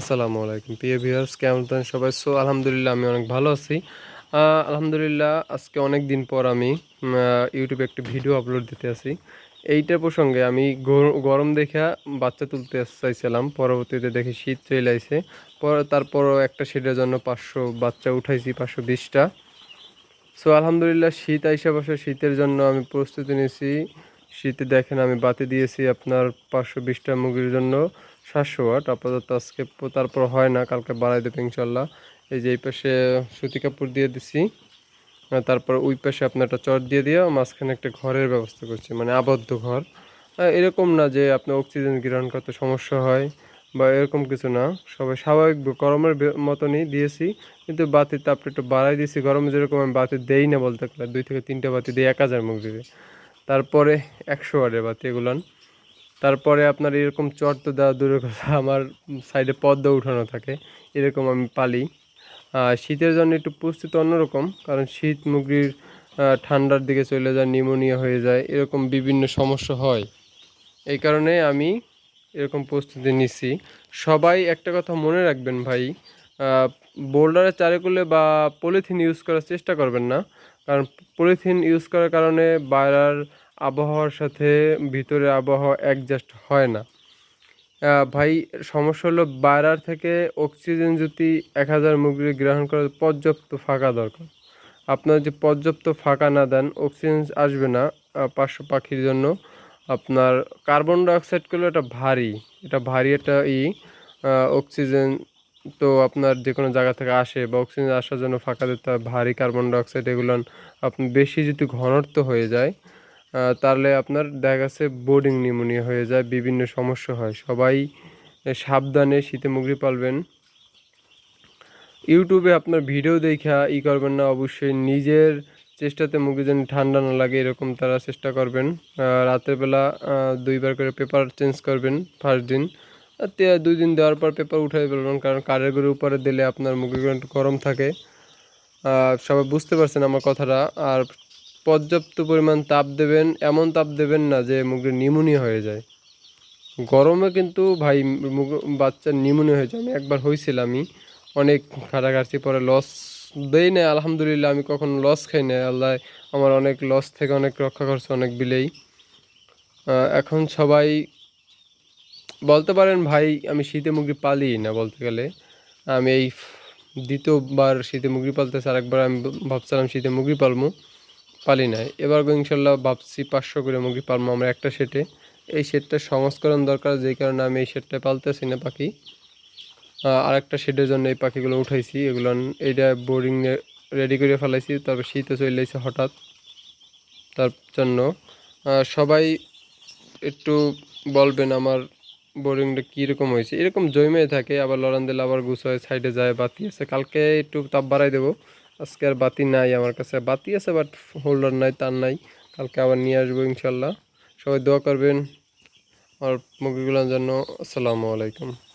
আসসালামু আলাইকুম। প্রিয় ভিউয়ার্স, কেমন আছেন সবাই? সো, আলহামদুলিল্লাহ, আমি অনেক ভালো আছি। আলহামদুলিল্লাহ, আজকে অনেক দিন পর আমি ইউটিউবে একটি ভিডিও আপলোড দিতে আসি এইটা প্রসঙ্গে আমি গরম দেখা বাচ্চা তুলতে চাইছিলাম। পরবর্তীতে দেখি শীত চলে আইছে। পর তারপরও একটা শীতের জন্য পাঁচশো বাচ্চা উঠাইছি, পাঁচশো বিশটা। সো, আলহামদুলিল্লাহ, শীত আইসা বসে শীতের জন্য আমি প্রস্তুতি নিয়েছি। শীতে দেখেন আমি বাতি দিয়েছি আপনার পাঁচশো বিশটা মুরগির জন্য। সাতশো ওয়াট, আপাতত আজকে তারপর হয় না, কালকে বাড়াই দেবে ইনশাল্লাহ। এই যে এই পাশে সুতি কাপড় দিয়ে দিছি তারপর ওই পাশে আপনার একটা চট দিয়ে দিয়ে মাঝখানে একটা ঘরের ব্যবস্থা করছি মানে আবদ্ধ ঘর। এরকম না যে আপনার অক্সিজেন গ্রহণ করতে সমস্যা হয় বা এরকম কিছু না, সবাই স্বাভাবিক গরমের মতনই দিয়েছি, কিন্তু বাতির তাপটা একটু বাড়াই দিয়েছি, গরমে যেরকম আমি বাতি দেই না বলতে গেলে, দুই থেকে তিনটে বাতি দিই এক হাজার মুখ দিবে। তারপরে একশো ওয়াটের বাতি এগুলান। তারপরে আপনার এরকম চট তো দেওয়া দূরের কথা, আমার সাইডে পদ্মা উঠানো থাকে, এরকম আমি পালি। শীতের জন্য একটু প্রস্তুত অন্যরকম, কারণ শীত মুগরির ঠান্ডার দিকে চলে যায় নিউমোনিয়া হয়ে যায়, এরকম বিভিন্ন সমস্যা হয়। এই কারণে আমি এরকম প্রস্তুতি নিচ্ছি। সবাই একটা কথা মনে রাখবেন ভাই বোল্ডারের চারিকুলে বা পলিথিন ইউজ করার চেষ্টা করবেন না, কারণ পলিথিন ইউজ করার কারণে বাইরের আবহাওয়ার সাথে ভিতরে আবহাওয়া অ্যাডজাস্ট হয় না। ভাই, সমস্যা হলো বাইরার থেকে অক্সিজেন যদি এক হাজার মুগরি গ্রহণ করার পর্যাপ্ত ফাঁকা দরকার। আপনার যে পর্যাপ্ত ফাঁকা না দেন অক্সিজেন আসবে না পাঁচশো পাখির জন্য। আপনার কার্বন ডাইঅক্সাইডগুলো এটা ভারী এটা ভারী একটা ই অক্সিজেন তো আপনার যে কোনো জায়গা থেকে আসে বা অক্সিজেন আসার জন্য ফাঁকা দিতে হয়, ভারী কার্বন ডাইঅক্সাইড এগুলো আপনি বেশি যদি ঘনত্ব হয়ে যায় তাহলে আপনার দেখা গেছে বোর্ডিং নিউমোনিয়া হয়ে যায়, বিভিন্ন সমস্যা হয়। সবাই সাবধানে শীতে মুগরি পালবেন। ইউটিউবে আপনার ভিডিও দেখা, ই করবেন না, অবশ্যই নিজের চেষ্টাতে মুখে যেন ঠান্ডা না লাগে, এরকম তারা চেষ্টা করবেন। রাতের বেলা দুইবার করে পেপার চেঞ্জ করবেন ফার্স্ট দিন। দুই দিন দেওয়ার পর পেপার উঠাই ফেলবেন, কারণ কারের উপরে দিলে আপনার একটু গরম থাকে। সবাই বুঝতে পারছেন আমার কথাটা। আর পর্যাপ্ত পরিমাণ তাপ দেবেন, এমন তাপ দেবেন না যে মুরগির নিমোনিয়া হয়ে যায়। গরমে কিন্তু ভাই মুগ- বাচ্চার হয়ে যায়। আমি একবার হয়েছিল আমি অনেক খাটাখাটছি পরে লস দেই না আলহামদুলিল্লাহ আমি কখনো লস খাই না আল্লাহ আমার অনেক লস থেকে অনেক রক্ষা করছে, অনেক বিলেই। এখন সবাই, বলতে পারেন ভাই, আমি শীতে মুরগি পালি না বলতে গেলে। আমি এই দ্বিতীয়বার শীতে মুরগি পালতেছি, আরেকবার আমি ভাবছিলাম শীতে মুরগি পালবো। পালি নাই। এবার ইনশাল্লাহ ভাবছি পাঁচশো করে মুরগি পালবো আমরা একটা সেটে। এই সেটটার সংস্করণ দরকার, যেই কারণে আমি এই সেটটা পালতেছি না পাখি। আর একটা শেডের জন্য এই পাখিগুলো উঠাইছি। এগুলো এইটা বোর্ডিং রেডি করে ফেলাইছি। তারপর শীতে চলে এসেছে হঠাৎ। তার জন্য সবাই একটু বলবেন আমার বোরিংটা কীরকম হয়েছে। এরকম জমে থাকে, আবার লড়ান দিলে আবার গুছায় সাইডে যায়, বাতি আছে। কালকে একটু তাপ বাড়াই দেবো। আজকে আর বাতি নাই, আমার কাছে বাতি আছে বাট হোল্ডার নাই, তার নাই। কালকে আবার নিয়ে আসব ইনশাল্লাহ। সবাই দোয়া করবেন। আর মুরগিগুলোর জন্য আসসালামু আলাইকুম।